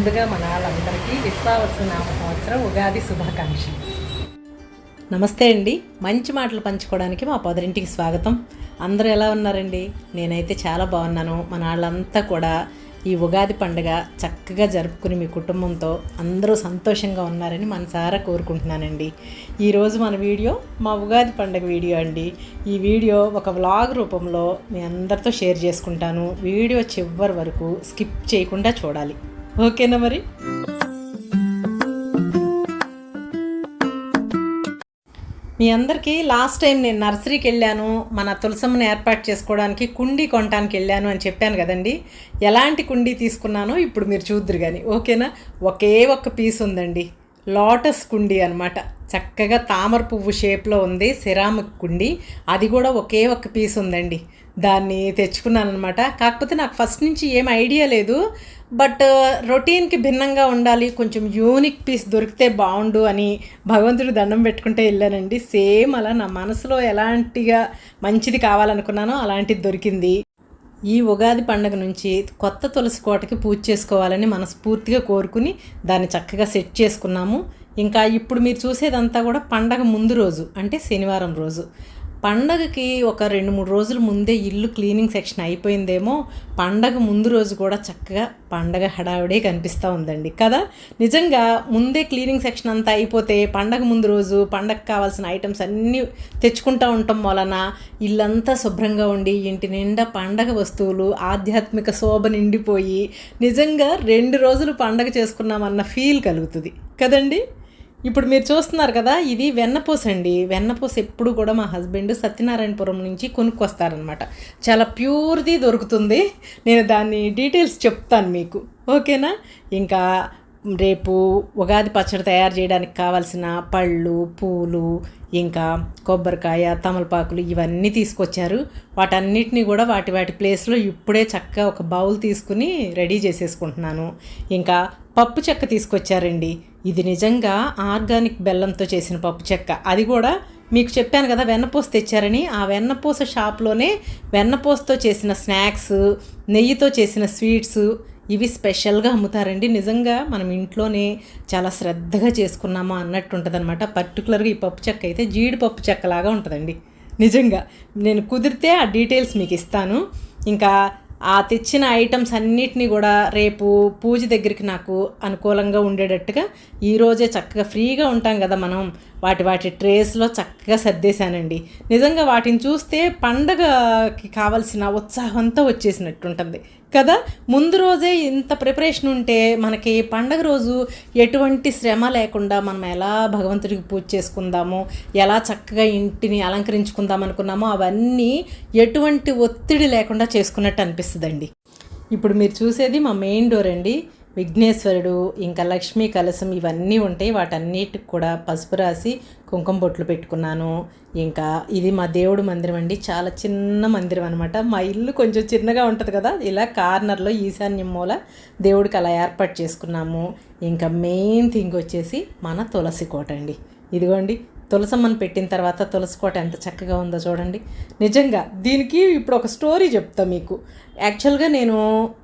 ముందుగా మన వాళ్ళందరికీ విశ్వావసు నామ సంవత్సరం ఉగాది శుభాకాంక్షలు. నమస్తే అండి. మంచి మాటలు పంచుకోవడానికి మా పొదరింటికి స్వాగతం. అందరూ ఎలా ఉన్నారండి? నేనైతే చాలా బాగున్నాను. మన వాళ్ళంతా కూడా ఈ ఉగాది పండుగ చక్కగా జరుపుకుని మీ కుటుంబంతో అందరూ సంతోషంగా ఉన్నారని మనసారా కోరుకుంటున్నానండి. ఈరోజు మన వీడియో మా ఉగాది పండుగ వీడియో అండి. ఈ వీడియో ఒక వ్లాగ్ రూపంలో మీ అందరితో షేర్ చేసుకుంటాను. వీడియో చివరి వరకు స్కిప్ చేయకుండా చూడాలి. ఓకేనా మరి? మీ అందరికీ లాస్ట్ టైం నేను నర్సరీకి వెళ్ళాను మన తులసమ్మని ఏర్పాటు చేసుకోవడానికి కుండీ కొనడానికి వెళ్ళాను అని చెప్పాను కదండి. ఎలాంటి కుండీ తీసుకున్నానో ఇప్పుడు మీరు చూద్దరు కానీ ఓకేనా? ఒకే ఒక్క పీస్ ఉందండి. లోటస్ కుండీ అనమాట చక్కగా తామర పువ్వు షేప్లో ఉంది సిరామిక్ కుండీ. అది కూడా ఒకే ఒక్క పీస్ ఉందండి. దాన్ని తెచ్చుకున్నాను అనమాట కాకపోతే నాకు ఫస్ట్ నుంచి ఏం ఐడియా లేదు. బట్ రొటీన్కి భిన్నంగా ఉండాలి కొంచెం యూనిక్ పీస్ దొరికితే బాగుండు అని భగవంతుడు దండం పెట్టుకుంటే వెళ్ళానండి. సేమ్ అలా నా మనసులో ఎలాంటిగా మంచిది కావాలనుకున్నానో అలాంటిది దొరికింది. ఈ ఉగాది పండుగ నుంచి కొత్త తులసి కోటకి పూజ చేసుకోవాలని మనస్ఫూర్తిగా కోరుకుని దాన్ని చక్కగా సెట్ చేసుకున్నాము. ఇంకా ఇప్పుడు మీరు చూసేదంతా కూడా పండగ ముందు రోజు అంటే శనివారం రోజు. పండగకి ఒక రెండు మూడు రోజుల ముందే ఇల్లు క్లీనింగ్ సెక్షన్ అయిపోయిందేమో పండగ ముందు రోజు కూడా చక్కగా పండగ హడావిడే కనిపిస్తూ ఉందండి. కదా? నిజంగా ముందే క్లీనింగ్ సెక్షన్ అంతా అయిపోతే పండగ ముందు రోజు పండగ కావాల్సిన ఐటమ్స్ అన్నీ తెచ్చుకుంటూ ఉండటం వలన ఇల్లంతా శుభ్రంగా ఉండి ఇంటి నిండా పండగ వస్తువులు ఆధ్యాత్మిక శోభ నిండిపోయి నిజంగా రెండు రోజులు పండగ చేసుకున్నామన్న ఫీల్ కలుగుతుంది. కదండి? ఇప్పుడు మీరు చూస్తున్నారు కదా ఇది వెన్నపూస అండి. వెన్నపూస ఎప్పుడు కూడా మా హస్బెండ్ సత్యనారాయణపురం నుంచి కొనుక్కొస్తారనమాట చాలా ప్యూర్ది దొరుకుతుంది. నేను దాన్ని డీటెయిల్స్ చెప్తాను మీకు. ఓకేనా? ఇంకా రేపు ఉగాది పచ్చడి తయారు చేయడానికి కావాల్సిన పళ్ళు పూలు ఇంకా కొబ్బరికాయ తమలపాకులు ఇవన్నీ తీసుకొచ్చారు. వాటన్నిటిని కూడా వాటి వాటి ప్లేస్లో ఇప్పుడే చక్కగా ఒక బౌల్ తీసుకుని రెడీ చేసేసుకుంటున్నాను. ఇంకా పప్పు చెక్క తీసుకొచ్చారండి. ఇది నిజంగా ఆర్గానిక్ బెల్లంతో చేసిన పప్పు చెక్క. అది కూడా మీకు చెప్పాను కదా వెన్నపూస తెచ్చారని. ఆ వెన్నపూస షాప్లోనే వెన్నపూసతో చేసిన స్నాక్స్ నెయ్యితో చేసిన స్వీట్స్ ఇవి స్పెషల్గా అమ్ముతారండి. నిజంగా మనం ఇంట్లోనే చాలా శ్రద్ధగా చేసుకున్నామా అన్నట్టు ఉంటుందన్నమాట పర్టికులర్గా ఈ పప్పు చెక్క అయితే జీడిపప్పు చెక్కలాగా ఉంటుందండి. నిజంగా నేను కుదిరితే ఆ డీటెయిల్స్ మీకు ఇస్తాను. ఇంకా ఆ తెచ్చిన ఐటమ్స్ అన్నిటినీ కూడా రేపు పూజ దగ్గరికి నాకు అనుకూలంగా ఉండేటట్టుగా ఈరోజే చక్కగా ఫ్రీగా ఉంటాం కదా మనం. వాటి వాటి ట్రేస్లో చక్కగా సర్దేశానండి. నిజంగా వాటిని చూస్తే పండగకి కావాల్సిన ఉత్సాహంతో వచ్చేసినట్టు ఉంటుంది కదా? ముందు రోజే ఇంత ప్రిపరేషన్ ఉంటే మనకి పండగ రోజు ఎటువంటి శ్రమ లేకుండా మనం ఎలా భగవంతుడికి పూజ చేసుకుందామో ఎలా చక్కగా ఇంటిని అలంకరించుకుందాం అనుకున్నామో అవన్నీ ఎటువంటి ఒత్తిడి లేకుండా చేసుకున్నట్టు అనిపిస్తుందండి. ఇప్పుడు మీరు చూసేది మా మెయిన్ డోర్ అండి. విఘ్నేశ్వరుడు ఇంకా లక్ష్మీ కలశం ఇవన్నీ ఉంటాయి వాటన్నిటికి కూడా పసుపు రాసి కుంకుమ బొట్లు పెట్టుకున్నాను. ఇంకా ఇది మా దేవుడు మందిరం అండి. చాలా చిన్న మందిరం అనమాట మా ఇల్లు కొంచెం చిన్నగా ఉంటుంది కదా ఇలా కార్నర్లో ఈశాన్యం మూల దేవుడికి అలా ఏర్పాటు చేసుకున్నాము. ఇంకా మెయిన్ థింగ్ వచ్చేసి మన తులసి కోట అండి. ఇదిగోండి తులసమ్మని పెట్టిన తర్వాత తులసి కోట ఎంత చక్కగా ఉందో చూడండి. నిజంగా దీనికి ఇప్పుడు ఒక స్టోరీ చెప్తా మీకు. యాక్చువల్గా నేను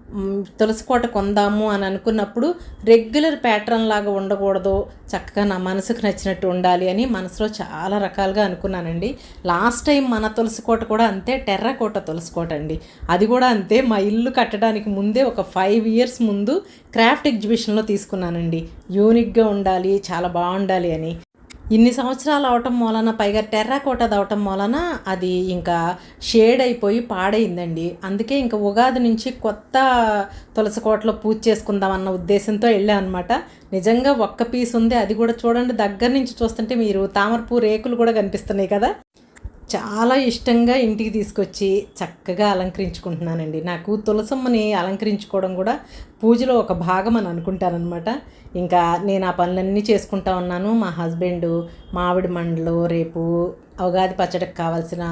తులసికోట తులసి కోట కొందాము అని అనుకున్నప్పుడు రెగ్యులర్ ప్యాటర్న్ లాగా ఉండకూడదు చక్కగా నా మనసుకు నచ్చినట్టు ఉండాలి అని మనసులో చాలా రకాలుగా అనుకున్నానండి. లాస్ట్ టైం మన తులసి కోట కూడా అంతే టెర్రకోట తులసికోట తులసి కోట అండి. అది కూడా అంతే మా ఇల్లు కట్టడానికి ముందే ఒక ఫైవ్ ఇయర్స్ ముందు క్రాఫ్ట్ ఎగ్జిబిషన్లో తీసుకున్నానండి. యూనిక్గా ఉండాలి చాలా బాగుండాలి అని. ఇన్ని సంవత్సరాలు అవటం మూలన పైగా టెర్రాకోటది అవటం మూలన అది ఇంకా షేడ్ అయిపోయి పాడైందండి. అందుకే ఇంకా ఉగాది నుంచి కొత్త తులసి కోటలో పూజ చేసుకుందాం అన్న ఉద్దేశంతో వెళ్ళా అనమాట నిజంగా ఒక్క పీస్ ఉంది అది కూడా చూడండి దగ్గర నుంచి చూస్తుంటే మీరు తామరపూ రేకులు కూడా కనిపిస్తున్నాయి కదా. చాలా ఇష్టంగా ఇంటికి తీసుకొచ్చి చక్కగా అలంకరించుకుంటున్నానండి. నాకు తులసమ్మని అలంకరించుకోవడం కూడా పూజలో ఒక భాగం అని అనుకుంటానమాట ఇంకా నేను ఆ పనులన్నీ చేసుకుంటా ఉన్నాను. మా హస్బెండ్ మామిడి మండలు రేపు ఉగాది పచ్చడికి కావాల్సిన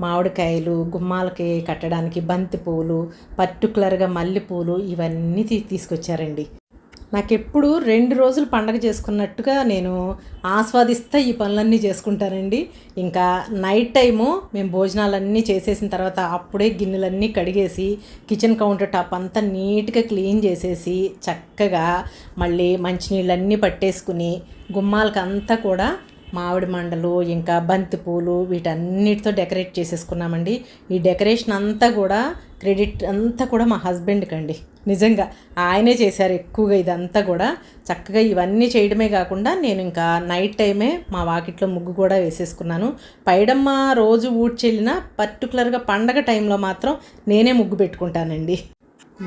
మామిడికాయలు గుమ్మాలకి కట్టడానికి బంతి పువ్వులు పర్టికులర్గా మల్లెపూలు ఇవన్నీ తీ తీసుకొచ్చారండి. నాకెప్పుడు రెండు రోజులు పండగ చేసుకున్నట్టుగా నేను ఆస్వాదిస్తా ఈ పనులన్నీ చేసుకుంటానండి. ఇంకా నైట్ టైము మేము భోజనాలన్నీ చేసేసిన తర్వాత అప్పుడే గిన్నెలన్నీ కడిగేసి కిచెన్ కౌంటర్ టాప్ అంతా నీట్గా క్లీన్ చేసేసి చక్కగా మళ్ళీ మంచినీళ్ళన్నీ పట్టేసుకుని గుమ్మాలకంతా కూడా మామిడి మండలు ఇంకా బంతిపూలు వీటన్నిటితో డెకరేట్ చేసేసుకున్నామండి. ఈ డెకరేషన్ అంతా కూడా క్రెడిట్ అంతా కూడా మా హస్బెండ్కి అండి నిజంగా ఆయనే చేశారు ఎక్కువగా ఇదంతా కూడా. చక్కగా ఇవన్నీ చేయడమే కాకుండా నేను ఇంకా నైట్ టైమే మా వాకిట్లో ముగ్గు కూడా వేసేసుకున్నాను. పైడమ్మ రోజు ఊడ్చెళ్ళినా పర్టికులర్గా పండగ టైంలో మాత్రం నేనే ముగ్గు పెట్టుకుంటానండి.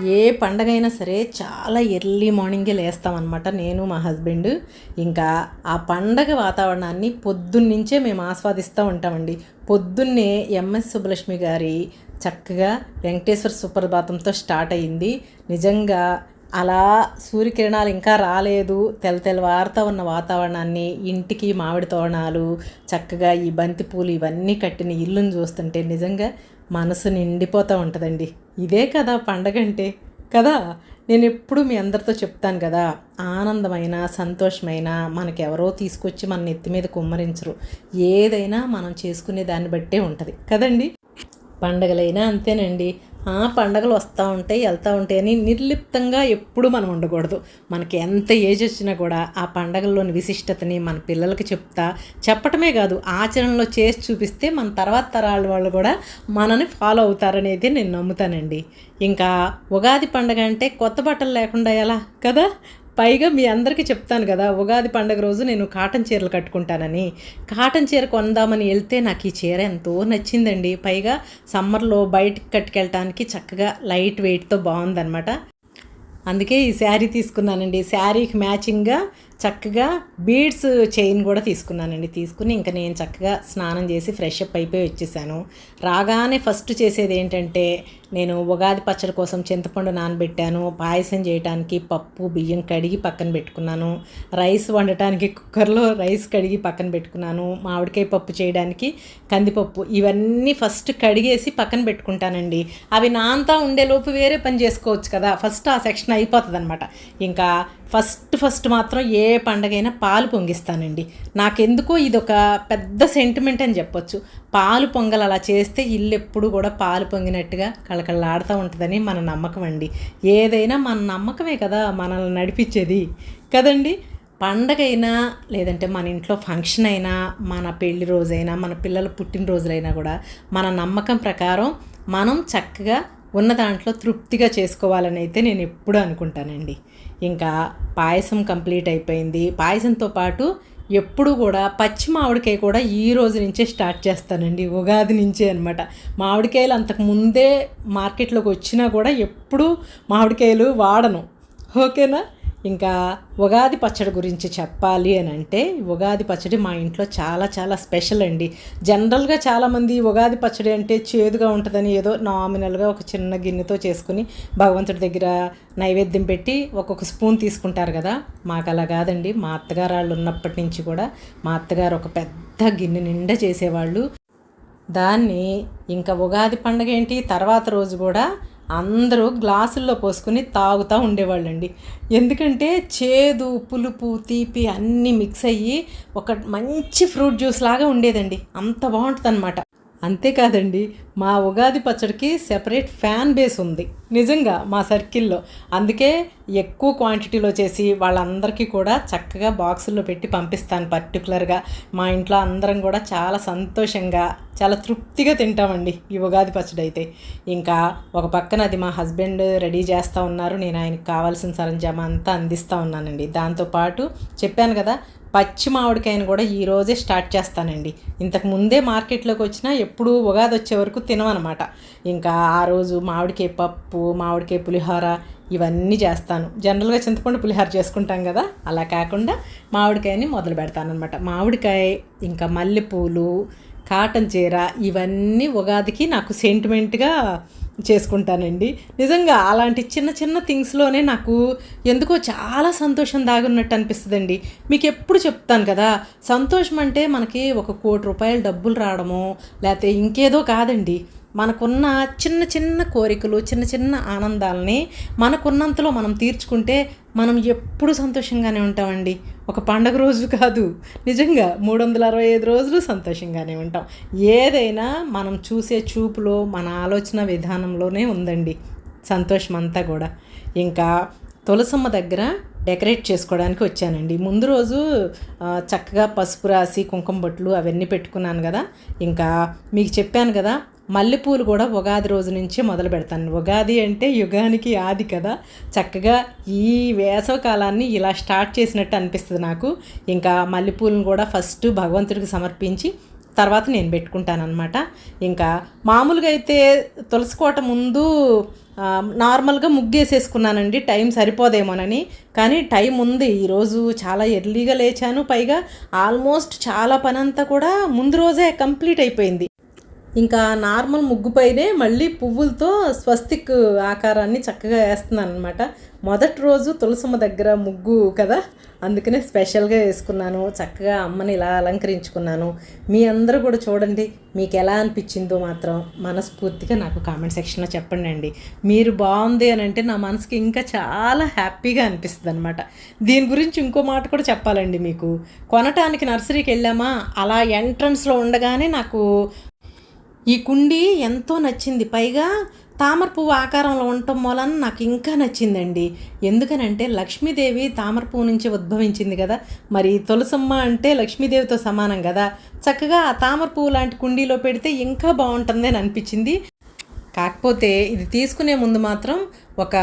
ఏ పండగ అయినా సరే చాలా ఎర్లీ మార్నింగే లేస్తామన్నమాట నేను మా హస్బెండ్. ఇంకా ఆ పండగ వాతావరణాన్ని పొద్దున్నుంచే మేము ఆస్వాదిస్తూ ఉంటామండి. పొద్దున్నే ఎంఎస్ సుబ్బలక్ష్మి గారి చక్కగా వెంకటేశ్వర సుప్రభాతంతో స్టార్ట్ అయ్యింది. నిజంగా అలా సూర్యకిరణాలు ఇంకా రాలేదు. తెల్ల తెల్లవారుతా ఉన్న వాతావరణాన్ని ఇంటికి మామిడి తోరణాలు చక్కగా ఈ బంతిపూలు ఇవన్నీ కట్టిన ఇల్లుని చూస్తుంటే నిజంగా మనసు నిండిపోతూ ఉంటుందండి. ఇదే కదా పండగ అంటే. కదా నేను ఎప్పుడు మీ అందరితో చెప్తాను కదా ఆనందమైన సంతోషమైన మనకెవరో తీసుకొచ్చి మన నెత్తి మీద కుమ్మరించరు. ఏదైనా మనం చేసుకునే దాన్ని బట్టే ఉంటుంది. కదండి? పండగలైనా అంతేనండి. పండగలు వస్తూ ఉంటాయి వెళ్తూ ఉంటాయి అని నిర్లిప్తంగా ఎప్పుడు మనం ఉండకూడదు. మనకి ఎంత ఏజ్ వచ్చినా కూడా ఆ పండగల్లోని విశిష్టతని మన పిల్లలకి చెప్తా చెప్పటమే కాదు ఆచరణలో చేసి చూపిస్తే మన తర్వాత తరాల వాళ్ళు కూడా మనని ఫాలో అవుతారనేది నేను నమ్ముతానండి. ఇంకా ఉగాది పండగ అంటే కొత్త బట్టలు లేకుండా ఎలా కదా? పైగా మీ అందరికీ చెప్తాను కదా ఉగాది పండుగ రోజు నేను కాటన్ చీరలు కట్టుకుంటానని. కాటన్ చీర కొందామని వెళ్తే నాకు ఈ చీర ఎంతో నచ్చిందండి. పైగా సమ్మర్లో బయటకు కట్టుకెళ్ళటానికి చక్కగా లైట్ వెయిట్తో బాగుందనమాట అందుకే ఈ శారీ తీసుకున్నానండి. శారీకి మ్యాచింగ్గా చక్కగా బీడ్స్ చైన్ కూడా తీసుకున్నానండి. తీసుకుని ఇంకా నేను చక్కగా స్నానం చేసి ఫ్రెష్ అప్ అయిపోయి వచ్చేసాను. రాగానే ఫస్ట్ చేసేది ఏంటంటే నేను ఉగాది పచ్చడి కోసం చింతపండు నానబెట్టాను. పాయసం చేయడానికి పప్పు బియ్యం కడిగి పక్కన పెట్టుకున్నాను. రైస్ వండటానికి కుక్కర్లో రైస్ కడిగి పక్కన పెట్టుకున్నాను. మామిడికాయ పప్పు చేయడానికి కందిపప్పు ఇవన్నీ ఫస్ట్ కడిగేసి పక్కన పెట్టుకుంటానండి. అవి నాంతా ఉండేలోపు వేరే పని చేసుకోవచ్చు కదా. ఫస్ట్ ఆ సెక్షన్ అయిపోతుంది అనమాట ఇంకా ఫస్ట్ ఫస్ట్ మాత్రం ఏ పండగైనా పాలు పొంగిస్తానండి. నాకెందుకో ఇది ఒక పెద్ద సెంటిమెంట్ అని చెప్పొచ్చు. పాలు పొంగల్ అలా చేస్తే ఇల్లు ఎప్పుడు కూడా పాలు పొంగినట్టుగా కళకళలాడుతూ ఉంటుందని మన నమ్మకం అండి. ఏదైనా మన నమ్మకమే కదా మనల్ని నడిపించేది. కదండి? పండగ అయినా లేదంటే మన ఇంట్లో ఫంక్షన్ అయినా మన పెళ్ళి రోజైనా మన పిల్లల పుట్టినరోజులైనా కూడా మన నమ్మకం ప్రకారం మనం చక్కగా ఉన్న దాంట్లో తృప్తిగా చేసుకోవాలని అయితే నేను ఎప్పుడూ అనుకుంటానండి. ఇంకా పాయసం కంప్లీట్ అయిపోయింది. పాయసంతో పాటు ఎప్పుడు కూడా పచ్చి మామిడికాయ కూడా ఈ రోజు నుంచే స్టార్ట్ చేస్తానండి. ఉగాది నుంచే అనమాట మామిడికాయలు అంతకు ముందే మార్కెట్లోకి వచ్చినా కూడా ఎప్పుడూ మామిడికాయలు వాడను. ఓకేనా? ఇంకా ఉగాది పచ్చడి గురించి చెప్పాలి అని అంటే ఉగాది పచ్చడి మా ఇంట్లో చాలా చాలా స్పెషల్ అండి. జనరల్గా చాలామంది ఉగాది పచ్చడి అంటే చేదుగా ఉంటుందని ఏదో నామినల్గా ఒక చిన్న గిన్నెతో చేసుకుని భగవంతుడి దగ్గర నైవేద్యం పెట్టి ఒక్కొక్క స్పూన్ తీసుకుంటారు కదా. మాకు అలా కాదండి. మా అత్తగారు వాళ్ళు ఉన్నప్పటి నుంచి కూడా మా అత్తగారు ఒక పెద్ద గిన్నె నిండా చేసేవాళ్ళు. దాన్ని ఇంకా ఉగాది పండగ ఏంటి? తర్వాత రోజు కూడా అందరూ గ్లాసుల్లో పోసుకుని తాగుతూ ఉండేవాళ్ళండి. ఎందుకంటే చేదు పులుపు తీపి అన్నీ మిక్స్ అయ్యి ఒక మంచి ఫ్రూట్ జ్యూస్ లాగా ఉండేదండి. అంత బాగుంటుంది అనమాట అంతేకాదండి మా ఉగాది పచ్చడికి సెపరేట్ ఫ్యాన్ బేస్ ఉంది. నిజంగా మా సర్కిల్లో. అందుకే ఎక్కువ క్వాంటిటీలో చేసి వాళ్ళందరికీ కూడా చక్కగా బాక్సుల్లో పెట్టి పంపిస్తాను పర్టికులర్గా. మా ఇంట్లో అందరం కూడా చాలా సంతోషంగా చాలా తృప్తిగా తింటామండి ఈ ఉగాది పచ్చడి అయితే ఇంకా ఒక పక్కన అది మా హస్బెండ్ రెడీ చేస్తూ ఉన్నారు. నేను ఆయనకి కావాల్సిన సరంజామా అంతా అందిస్తూ ఉన్నానండి. దాంతోపాటు చెప్పాను కదా పచ్చి మామిడికాయను కూడా ఈరోజే స్టార్ట్ చేస్తానండి. ఇంతకు ముందే మార్కెట్లోకి వచ్చినా ఎప్పుడు ఉగాది వచ్చే వరకు తినమనమాట ఇంకా ఆ రోజు మామిడికాయ పప్పు మామిడికాయ పులిహోర ఇవన్నీ చేస్తాను. జనరల్గా చింతపండు పులిహోర చేసుకుంటాం కదా అలా కాకుండా మామిడికాయని మొదలు పెడతానమాట మామిడికాయ ఇంకా మల్లెపూలు కాటన్ చీర ఇవన్నీ ఉగాదికి నాకు సెంటిమెంట్గా చేసుకుంటానండి. నిజంగా అలాంటి చిన్న చిన్న థింగ్స్లోనే నాకు ఎందుకో చాలా సంతోషం దాగున్నట్టు అనిపిస్తుందండి. మీకు ఎప్పుడు చెప్తాను కదా సంతోషం అంటే మనకి ఒక కోటి రూపాయలు డబ్బులు రావడమో లేకపోతే ఇంకేదో కాదండి. మనకున్న చిన్న చిన్న కోరికలు చిన్న చిన్న ఆనందాలని మనకున్నంతలో మనం తీర్చుకుంటే మనం ఎప్పుడు సంతోషంగానే ఉంటామండి. ఒక పండగ రోజు కాదు. నిజంగా మూడు వందల అరవై ఐదు రోజులు సంతోషంగానే ఉంటాం. ఏదైనా మనం చూసే చూపులో మన ఆలోచన విధానంలోనే ఉందండి. సంతోషం అంతా కూడా. ఇంకా తులసమ్మ దగ్గర డెకరేట్ చేసుకోవడానికి వచ్చానండి. ముందు రోజు చక్కగా పసుపు రాసి కుంకుమ బొట్లు అవన్నీ పెట్టుకున్నాను కదా. ఇంకా మీకు చెప్పాను కదా మల్లెపూలు కూడా ఉగాది రోజు నుంచే మొదలు పెడతాను. ఉగాది అంటే యుగానికి ఆది కదా. చక్కగా ఈ వేసవకాలాన్ని ఇలా స్టార్ట్ చేసినట్టు అనిపిస్తుంది నాకు. ఇంకా మల్లెపూలను కూడా ఫస్ట్ భగవంతుడికి సమర్పించి తర్వాత నేను పెట్టుకుంటానమాట ఇంకా మామూలుగా అయితే తులసి కోట ముందు నార్మల్గా ముగ్గేసేసుకున్నానండి. టైం సరిపోదేమోనని. కానీ టైం ఉంది. ఈరోజు చాలా ఎర్లీగా లేచాను. పైగా ఆల్మోస్ట్ చాలా పని అంతా కూడా ముందు రోజే కంప్లీట్ అయిపోయింది. ఇంకా నార్మల్ ముగ్గుపైనే మళ్ళీ పువ్వులతో స్వస్తిక్ ఆకారాన్ని చక్కగా వేస్తున్నాను అనమాట మొదటి రోజు తులసమ్మ దగ్గర ముగ్గు కదా అందుకనే స్పెషల్గా వేసుకున్నాను. చక్కగా అమ్మని ఇలా అలంకరించుకున్నాను. మీ అందరూ కూడా చూడండి మీకు ఎలా అనిపించిందో మాత్రం మనస్ఫూర్తిగా నాకు కామెంట్ సెక్షన్లో చెప్పండి అండి. మీరు బాగుంది అని అంటే నా మనసుకి ఇంకా చాలా హ్యాపీగా అనిపిస్తుంది అనమాట దీని గురించి ఇంకో మాట కూడా చెప్పాలండి మీకు. కొనటానికి నర్సరీకి వెళ్ళామా అలా ఎంట్రన్స్లో ఉండగానే నాకు ఈ కుండి ఎంతో నచ్చింది. పైగా తామర పువ్వు ఆకారంలో ఉండటం మూలన నాకు ఇంకా నచ్చిందండి. ఎందుకనంటే లక్ష్మీదేవి తామర పువ్వు నుంచి ఉద్భవించింది కదా. మరి తులసమ్మ అంటే లక్ష్మీదేవితో సమానం కదా. చక్కగా ఆ తామర పువ్వు లాంటి కుండీలో పెడితే ఇంకా బాగుంటుంది అని అనిపించింది. కాకపోతే ఇది తీసుకునే ముందు మాత్రం ఒక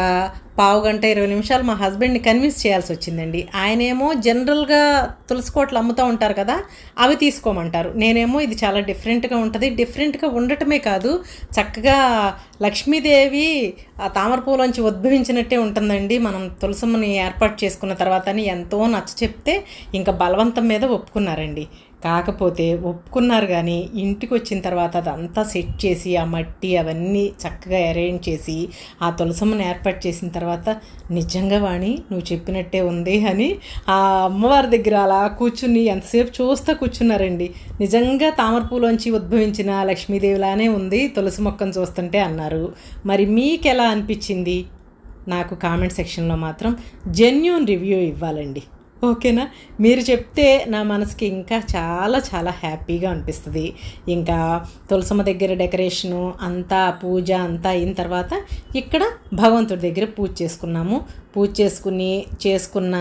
పావు గంట ఇరవై నిమిషాలు మా హస్బెండ్ని కన్విన్స్ చేయాల్సి వచ్చిందండి. ఆయనేమో జనరల్గా తులసి కోట్లు అమ్ముతూ ఉంటారు కదా అవి తీసుకోమంటారు. నేనేమో ఇది చాలా డిఫరెంట్గా ఉంటుంది. డిఫరెంట్గా ఉండటమే కాదు చక్కగా లక్ష్మీదేవి ఆ తామర ఉద్భవించినట్టే ఉంటుందండి. మనం తులసమ్మని ఏర్పాటు చేసుకున్న తర్వాత అని ఎంతో నచ్చ చెప్తే ఇంకా బలవంతం మీద ఒప్పుకున్నారండి. కాకపోతే ఒప్పుకున్నారు కానీ ఇంటికి వచ్చిన తర్వాత అదంతా సెట్ చేసి ఆ మట్టి అవన్నీ చక్కగా అరేంజ్ చేసి ఆ తులసమ్మను ఏర్పాటు చేసిన తర్వాత నిజంగా వాణి నువ్వు చెప్పినట్టే ఉంది అని ఆ అమ్మవారి దగ్గర అలా కూర్చుని ఎంతసేపు చూస్తూ కూర్చున్నారండి. నిజంగా తామరపూలోంచి ఉద్భవించిన లక్ష్మీదేవిలానే ఉంది తులసి మొక్కను చూస్తుంటే అన్నారు. మరి మీకు ఎలా అనిపించింది? నాకు కామెంట్ సెక్షన్లో మాత్రం జెన్యున్ రివ్యూ ఇవ్వాలండి. ఓకేనా? మీరు చెప్తే నా మనసుకి ఇంకా చాలా చాలా హ్యాపీగా అనిపిస్తుంది. ఇంకా తులసమ్మ దగ్గర డెకరేషను అంతా పూజ అంతా అయిన తర్వాత ఇక్కడ భగవంతుడి దగ్గర పూజ చేసుకున్నాము. పూజ చేసుకుని చేసుకున్న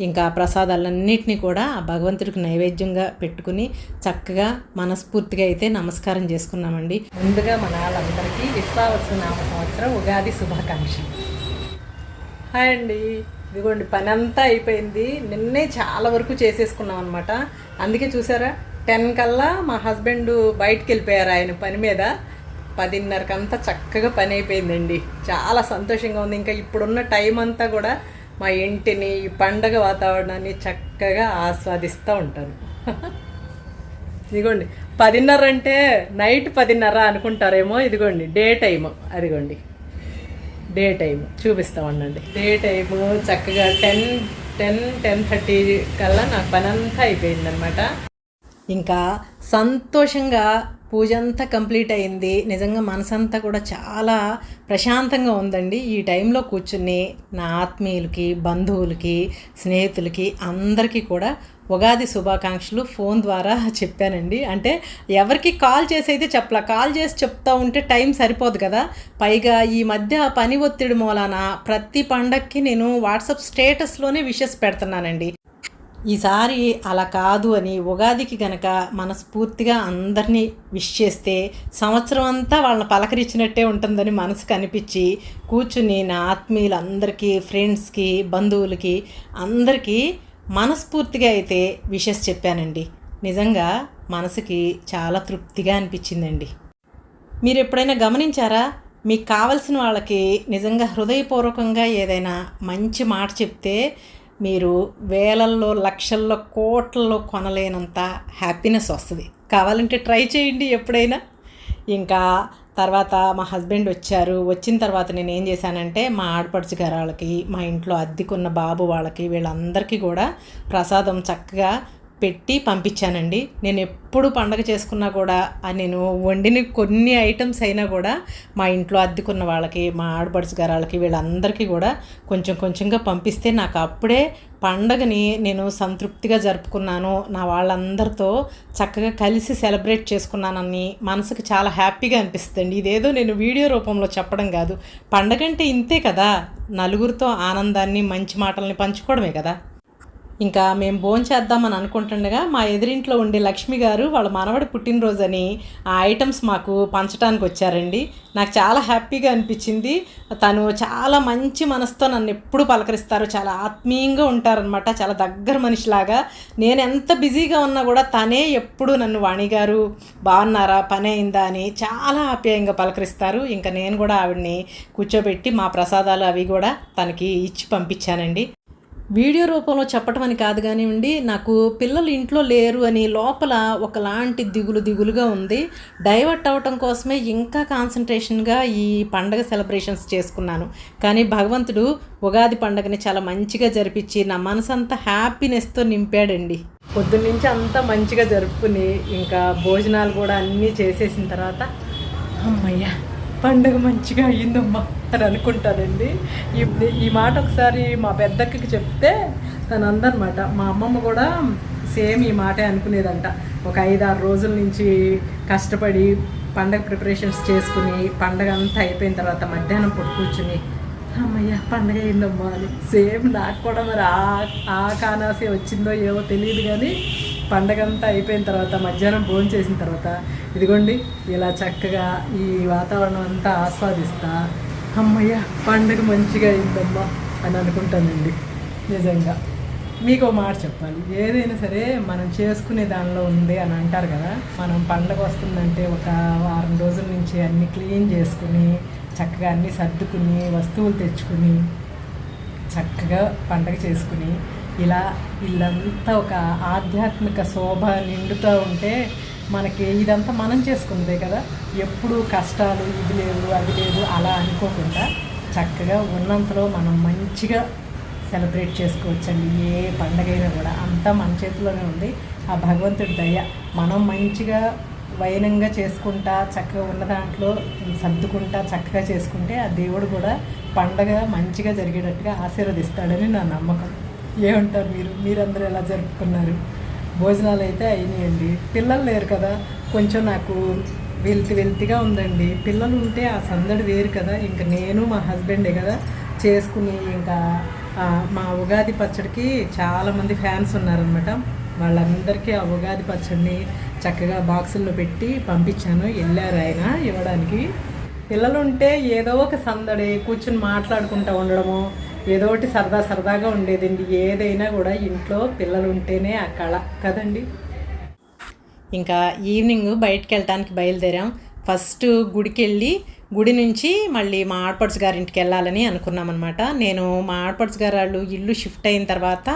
ఇంకా ప్రసాదాలన్నింటినీ కూడా ఆ భగవంతుడికి నైవేద్యంగా పెట్టుకుని చక్కగా మనస్ఫూర్తిగా అయితే నమస్కారం చేసుకున్నామండి. ముందుగా మన వాళ్ళందరికీ విశ్వావసు నామ సంవత్సరం ఉగాది శుభాకాంక్షలు. హాయ్ అండి. ఇదిగోండి పని అంతా అయిపోయింది. నిన్నే చాలా వరకు చేసేసుకున్నాం అనమాట అందుకే చూసారా టెన్ కల్లా మా హస్బెండ్ బయటికి వెళ్ళిపోయారు ఆయన పని మీద. పదిన్నరకంతా చక్కగా పని అయిపోయిందండి. చాలా సంతోషంగా ఉంది. ఇంకా ఇప్పుడున్న టైం అంతా కూడా మా ఇంటిని ఈ పండగ వాతావరణాన్ని చక్కగా ఆస్వాదిస్తూ ఉంటాను. ఇదిగోండి పదిన్నర అంటే నైట్ పదిన్నర అనుకుంటారేమో. ఇదిగోండి డే టైము. అదిగోండి. డే టైం చూపిస్తా డే టైము చక్కగా టెన్ టెన్ టెన్ థర్టీ కల్లా నాకు పని అంతా అయిపోయిందనమాట ఇంకా సంతోషంగా పూజ అంతా కంప్లీట్ అయింది. నిజంగా మనసంతా కూడా చాలా ప్రశాంతంగా ఉందండి. ఈ టైంలో కూర్చుని నా ఆత్మీయులకి బంధువులకి స్నేహితులకి అందరికీ కూడా ఉగాది శుభాకాంక్షలు ఫోన్ ద్వారా చెప్పానండి. అంటే ఎవరికి కాల్ చేసి అయితే చెప్పలా. కాల్ చేసి చెప్తా ఉంటే టైం సరిపోదు కదా. పైగా ఈ మధ్య పని ఒత్తిడి మూలాన ప్రతి పండక్కి నేను వాట్సాప్ స్టేటస్లోనే విషెస్ పెడుతున్నానండి. ఈసారి అలా కాదు అని ఉగాదికి గనక మనస్ఫూర్తిగా అందరినీ విష్ చేస్తే సంవత్సరం అంతా వాళ్ళని పలకరించినట్టే ఉంటుందని మనసుకు అనిపించి కూర్చుని నా ఆత్మీయులందరికీ ఫ్రెండ్స్కి బంధువులకి అందరికీ మనస్ఫూర్తిగా అయితే విషెస్ చెప్పానండి. నిజంగా మనసుకి చాలా తృప్తిగా అనిపించిందండి. మీరు ఎప్పుడైనా గమనించారా? మీకు కావలసిన వాళ్ళకి నిజంగా హృదయపూర్వకంగా ఏదైనా మంచి మాట చెప్తే మీరు వేలల్లో లక్షల్లో కోట్లలో కొనలేనంత హ్యాపీనెస్ వస్తుంది. కావాలంటే ట్రై చేయండి ఎప్పుడైనా. ఇంకా తర్వాత మా హస్బెండ్ వచ్చారు. వచ్చిన తర్వాత నేను ఏం చేశానంటే మా ఆడపడుచు గారు వాళ్ళకి మా ఇంట్లో అద్దెకున్న బాబు వాళ్ళకి వీళ్ళందరికీ కూడా ప్రసాదం చక్కగా పెట్టి పంపించానండి. నేను ఎప్పుడు పండగ చేసుకున్నా కూడా నేను వండిన కొన్ని ఐటమ్స్ అయినా కూడా మా ఇంట్లో అద్దెకున్న వాళ్ళకి మా ఆడపడుచు గారాలకి వీళ్ళందరికీ కూడా కొంచెం కొంచెంగా పంపిస్తే నాకు అప్పుడే పండగని నేను సంతృప్తిగా జరుపుకున్నాను. నా వాళ్ళందరితో చక్కగా కలిసి సెలబ్రేట్ చేసుకున్నానని మనసుకు చాలా హ్యాపీగా అనిపిస్తుంది ఇదేదో నేను వీడియో రూపంలో చెప్పడం కాదు. పండగ అంటే ఇంతే కదా. నలుగురితో ఆనందాన్ని మంచి మాటల్ని పంచుకోవడమే కదా. ఇంకా మేము భోజనం చేద్దామని అనుకుంటుండగా మా ఎదురింట్లో ఉండే లక్ష్మి గారు వాళ్ళ మనవడి పుట్టినరోజని ఆ ఐటమ్స్ మాకు పంచడానికి వచ్చారండి. నాకు చాలా హ్యాపీగా అనిపించింది. తను చాలా మంచి మనసుతో నన్ను ఎప్పుడు పలకరిస్తారు చాలా ఆత్మీయంగా ఉంటారనమాట చాలా దగ్గర మనిషిలాగా. నేను ఎంత బిజీగా ఉన్నా కూడా తనే ఎప్పుడు నన్ను వాణి గారు బాగున్నారా పని అయిందా అని చాలా ఆప్యాయంగా పలకరిస్తారు. ఇంకా నేను కూడా ఆవిడని కూర్చోబెట్టి మా ప్రసాదాలు అవి కూడా తనకి ఇచ్చి పంపించానండి. వీడియో రూపంలో చెప్పటం అని కాదు కానివ్వండి నాకు పిల్లలు ఇంట్లో లేరు అని లోపల ఒకలాంటి దిగులు దిగులుగా ఉంది. డైవర్ట్ అవ్వటం కోసమే ఇంకా కాన్సన్ట్రేషన్గా ఈ పండగ సెలబ్రేషన్స్ చేసుకున్నాను. కానీ భగవంతుడు ఉగాది పండగని చాలా మంచిగా జరిపించి నా మనసంతా హ్యాపీనెస్తో నింపాడండి. పొద్దున్నుంచి అంతా మంచిగా జరుపుకుని ఇంకా భోజనాలు కూడా అన్నీ చేసేసిన తర్వాత అమ్మయ్యా! పండుగ మంచిగా అయ్యిందమ్మా అని అనుకుంటానండి. ఈ మాట ఒకసారి మా పెద్దక్కకి చెప్తే తను అందనమాట మా అమ్మమ్మ కూడా సేమ్ ఈ మాటే అనుకునేదంట. ఒక ఐదారు రోజుల నుంచి కష్టపడి పండగ ప్రిపరేషన్స్ చేసుకుని పండగ అంతా అయిపోయిన తర్వాత మధ్యాహ్నం పొట్టు కూర్చుని అమ్మయ్య పండగ అయిందమ్మా అని. సేమ్ నాకు కూడా మరి ఆ ఆ కానాసే వచ్చిందో ఏవో తెలియదు కానీ పండగ అంతా అయిపోయిన తర్వాత మధ్యాహ్నం భోజనం చేసిన తర్వాత ఇదిగోండి ఇలా చక్కగా ఈ వాతావరణం అంతా ఆస్వాదిస్తా. అమ్మయ్య పండగ మంచిగా అయిందమ్మా అని అనుకుంటానండి నిజంగా. మీకు ఒక మాట చెప్పాలి ఏదైనా సరే మనం చేసుకునే దానిలో ఉంది అని అంటారు కదా మనం పండగ వస్తుందంటే ఒక వారం రోజుల నుంచి అన్ని క్లీన్ చేసుకుని చక్కగా అన్నీ సర్దుకుని వస్తువులు తెచ్చుకుని చక్కగా పండగ చేసుకుని ఇలా ఇల్లంతా ఒక ఆధ్యాత్మిక శోభ నిండుతూ ఉంటే మనకి ఇదంతా మనం చేసుకున్నదే కదా. ఎప్పుడు కష్టాలు ఇది లేదు అది లేదు అలా అనుకోకుండా చక్కగా ఉన్నంతలో మనం మంచిగా సెలబ్రేట్ చేసుకోవచ్చండి. ఏ పండగైనా కూడా అంతా మన చేతిలోనే ఉంది. ఆ భగవంతుడి దయ మనం మంచిగా వైనంగా చేసుకుంటా చక్కగా ఉన్న దాంట్లో సర్దుకుంటా చక్కగా చేసుకుంటే ఆ దేవుడు కూడా పండగ మంచిగా జరిగేటట్టుగా ఆశీర్వదిస్తాడని నా నమ్మకం. ఏమంటారు మీరు? మీరందరూ ఎలా జరుపుకున్నారు? భోజనాలు అయితే అయినాయండి. పిల్లలు లేరు కదా. కొంచెం నాకు వెల్తి వెల్తిగా ఉందండి. పిల్లలు ఉంటే ఆ సందడి వేరు కదా. ఇంకా నేను మా హస్బెండే కదా. చేసుకుని ఇంకా మా ఉగాది పచ్చడికి చాలామంది ఫ్యాన్స్ ఉన్నారనమాట వాళ్ళందరికీ ఆ ఉగాది పచ్చడిని చక్కగా బాక్సుల్లో పెట్టి పంపించాను. వెళ్ళారు ఆయన ఇవ్వడానికి. పిల్లలు ఉంటే ఏదో ఒక సందడి కూర్చుని మాట్లాడుకుంటూ ఉండడము ఏదో ఒకటి సరదా సరదాగా ఉండేదండి. ఏదైనా కూడా ఇంట్లో పిల్లలు ఉంటేనే ఆ కళ. కదండి? ఇంకా ఈవినింగ్ బయటకు వెళ్ళటానికి బయలుదేరాం. ఫస్ట్ గుడికి వెళ్ళి గుడి నుంచి మళ్ళీ మా ఆడపడుచు గారింటికి వెళ్ళాలని అనుకున్నామన్నమాట. నేను మా ఆడపడుచు గారు వాళ్ళు ఇల్లు షిఫ్ట్ అయిన తర్వాత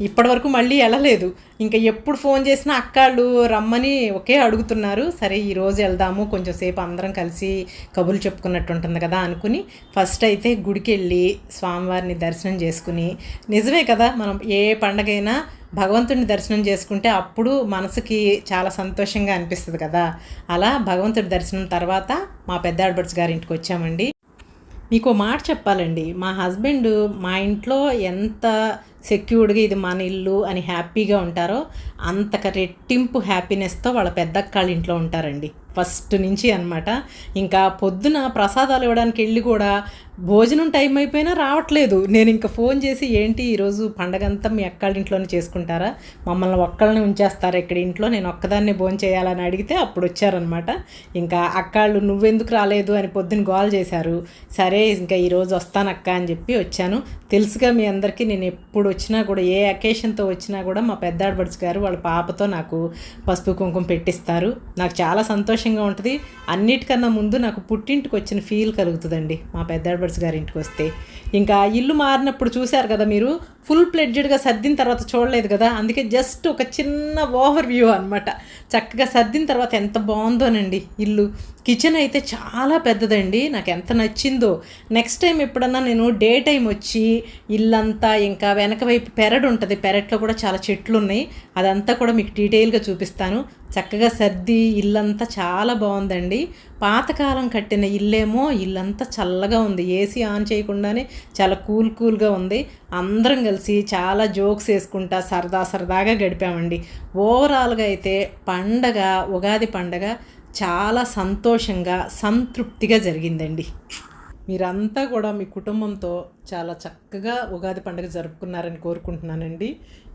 ఇప్పటివరకు మళ్ళీ వెళ్ళలేదు. ఇంకా ఎప్పుడు ఫోన్ చేసినా అక్కాళ్ళు రమ్మని ఒకే అడుగుతున్నారు. సరే ఈరోజు వెళ్దాము కొంచెం సేపు అందరం కలిసి కబుర్లు చెప్పుకున్నట్టు ఉంటుంది కదా అనుకుని ఫస్ట్ అయితే గుడికి వెళ్ళి స్వామివారిని దర్శనం చేసుకుని నిజమే కదా మనం ఏ పండగైనా భగవంతుడిని దర్శనం చేసుకుంటే అప్పుడు మనసుకి చాలా సంతోషంగా అనిపిస్తుంది కదా. అలా భగవంతుడి దర్శనం తర్వాత మా పెద్ద ఆడబడ్స్ గారి ఇంటికి వచ్చామండి. మీకు మాట చెప్పాలండి. మా హస్బెండ్ మా ఇంట్లో ఎంత సెక్యూర్డ్గా ఇది మన ఇల్లు అని హ్యాపీగా ఉంటారో అంతక రెట్టింపు హ్యాపీనెస్తో వాళ్ళ పెద్దక్కాళ్ళ ఇంట్లో ఉంటారండి. ఫస్ట్ నుంచి అనమాట ఇంకా పొద్దున ప్రసాదాలు ఇవ్వడానికి వెళ్ళి కూడా భోజనం టైం అయిపోయినా రావట్లేదు. నేను ఇంకా ఫోన్ చేసి ఏంటి ఈరోజు పండగంతా మీ అక్కళ్ళ ఇంట్లోనే చేసుకుంటారా? మమ్మల్ని ఒక్కళ్ళని ఉంచేస్తారా? ఇక్కడ ఇంట్లో నేను ఒక్కదాన్నే భోజనం చేయాలని అడిగితే అప్పుడు వచ్చారనమాట ఇంకా అక్కాళ్ళు నువ్వెందుకు రాలేదు అని పొద్దున గోల్ చేశారు. సరే ఇంకా ఈరోజు వస్తాను అక్క అని చెప్పి వచ్చాను. తెలుసుగా మీ అందరికీ నేను ఎప్పుడు వచ్చినా కూడా ఏ అకేషన్తో వచ్చినా కూడా మా పెద్ద ఆడబడుచు గారు వాళ్ళ పాపతో నాకు పసుపు కుంకుమ పెట్టిస్తారు. నాకు చాలా సంతోషం సంతోషంగా ఉంటుంది. అన్నిటికన్నా ముందు నాకు పుట్టింటికి వచ్చిన ఫీల్ కలుగుతుందండి. మా పెద్ద ఆడబడ్స్ గారి ఇంటికి వస్తే. ఇంకా ఇల్లు మారినప్పుడు చూశారు కదా మీరు? ఫుల్ ప్లెడ్జెడ్గా సర్దిన తర్వాత చూడలేదు కదా? అందుకే జస్ట్ ఒక చిన్న ఓవర్ వ్యూ అనమాట చక్కగా సర్దిన తర్వాత ఎంత బాగుందోనండి ఇల్లు. కిచెన్ అయితే చాలా పెద్దదండి. నాకు ఎంత నచ్చిందో. నెక్స్ట్ టైం ఎప్పుడన్నా నేను డే టైం వచ్చి ఇల్లంతా ఇంకా వెనక వైపు పెరడు ఉంటుంది. పెరట్లో కూడా చాలా చెట్లు ఉన్నాయి అదంతా కూడా మీకు డీటెయిల్గా చూపిస్తాను. చక్కగా సర్ది ఇల్లంతా చాలా బాగుందండి. పాతకాలం కట్టిన ఇల్లేమో ఇల్లంతా చల్లగా ఉంది. ఏసీ ఆన్ చేయకుండానే చాలా కూల్ కూల్గా ఉంది. అందరం కలిసి చాలా జోక్స్ వేసుకుంటా సరదా సరదాగా గడిపామండి. ఓవరాల్గా అయితే పండగ ఉగాది పండగ చాలా సంతోషంగా సంతృప్తిగా జరిగిందండి. మీరంతా కూడా మీ కుటుంబంతో చాలా చక్కగా ఉగాది పండుగ జరుపుకున్నారని కోరుకుంటున్నానండి.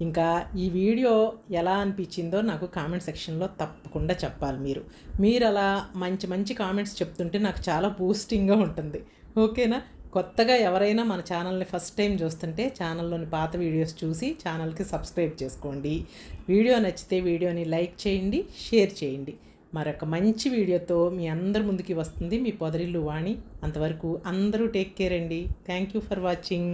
ఇంకా ఈ వీడియో ఎలా అనిపించిందో నాకు కామెంట్ సెక్షన్లో తప్పకుండా చెప్పాలి మీరు. మీరు అలా మంచి మంచి కామెంట్స్ చెప్తుంటే నాకు చాలా బూస్టింగ్గా ఉంటుంది. ఓకేనా? కొత్తగా ఎవరైనా మన ఛానల్ని ఫస్ట్ టైం చూస్తుంటే ఛానల్లోని పాత వీడియోస్ చూసి ఛానల్కి సబ్స్క్రైబ్ చేసుకోండి. వీడియో నచ్చితే వీడియోని లైక్ చేయండి షేర్ చేయండి. మరొక మంచి వీడియోతో మీ అందరి ముందుకి వస్తుంది మీ పొదరిల్లు వాణి. అంతవరకు అందరూ టేక్ కేర్ అండి. Thank you for watching